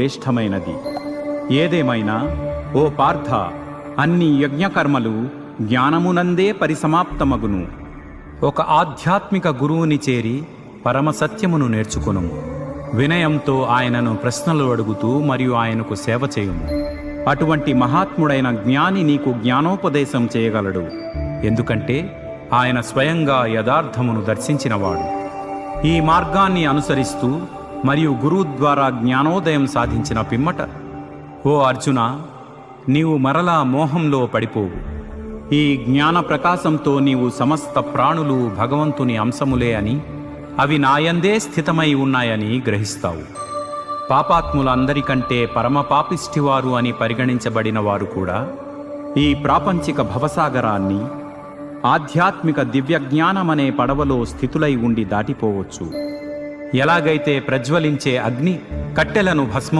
శ్రేష్టమైనది. ఏదేమైనా ఓ పార్థ అన్ని యజ్ఞకర్మలు జ్ఞానమునందే పరిసమాప్తమగును. ఒక ఆధ్యాత్మిక గురువుని చేరి పరమసత్యమును నేర్చుకును. వినయంతో ఆయనను ప్రశ్నలు అడుగుతూ మరియు ఆయనకు సేవ చేయుము. అటువంటి మహాత్ముడైన జ్ఞాని నీకు జ్ఞానోపదేశం చేయగలడు. ఎందుకంటే ఆయన స్వయంగా యథార్థమును దర్శించినవాడు. ఈ మార్గాన్ని అనుసరిస్తూ మరియు గురువు ద్వారా జ్ఞానోదయం సాధించిన పిమ్మట. ఓ అర్జున నీవు మరలా మోహంలో పడిపోవు. ఈ జ్ఞాన ప్రకాశంతో నీవు సమస్త ప్రాణులు భగవంతుని అంశములే అని అవి నాయందే స్థితమై ఉన్నాయని గ్రహిస్తావు. పాపాత్ములందరికంటే పరమపాపిష్టివారు అని పరిగణించబడిన వారు కూడా ఈ ప్రాపంచిక భవసాగరాన్ని ఆధ్యాత్మిక దివ్యజ్ఞానమనే పడవలో స్థితులై ఉండి దాటిపోవచ్చు. ఎలాగైతే ప్రజ్వలించే అగ్ని కట్టెలను భస్మం